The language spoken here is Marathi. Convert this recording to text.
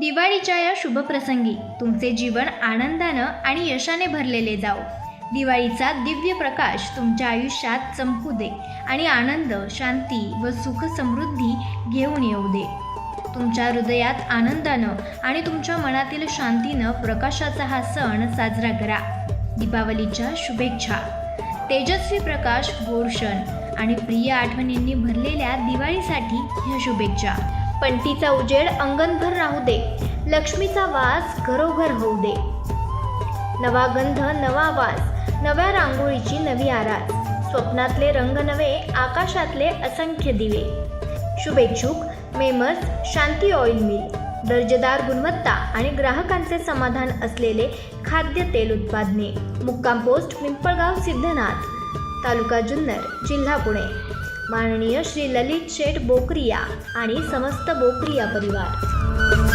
दिवाळीच्या या शुभप्रसंगी तुमचे जीवन आनंदानं आणि यशाने भरलेले जाओ. दिवाळीचा दिव्य प्रकाश तुमच्या आयुष्यात चमकू दे आणि आनंद शांती व सुख समृद्धी घेऊन येऊ दे. तुमच्या हृदयात आनंदानं आणि तुमच्या मनातील शांतीनं प्रकाशाचा हा सण साजरा करा. दीपावलीच्या शुभेच्छा. तेजस्वी प्रकाश गोर्शन आणि प्रिय आठवणींनी भरलेल्या दिवाळीसाठी ह्या शुभेच्छा. पंटीचा उजेड अंगणभर राहू दे. लक्ष्मीचा वास घरोघर होऊ दे. नवा गंध नवा वास नव्या रांगोळीची नवी आरास. स्वप्नातले रंग नवे आकाशातले असंख्य दिवे. शुभेच्छुक मेमस शांती ऑइल मिल. दर्जेदार गुणवत्ता आणि ग्राहकांचे समाधान असलेले खाद्य तेल उत्पादने. मुक्काम पोस्ट पिंपळगाव सिद्धनाथ. तालुका जुन्नर जिल्हा पुणे. माननीय श्री ललित शेठ बोकरिया आणि समस्त बोकरिया परिवार.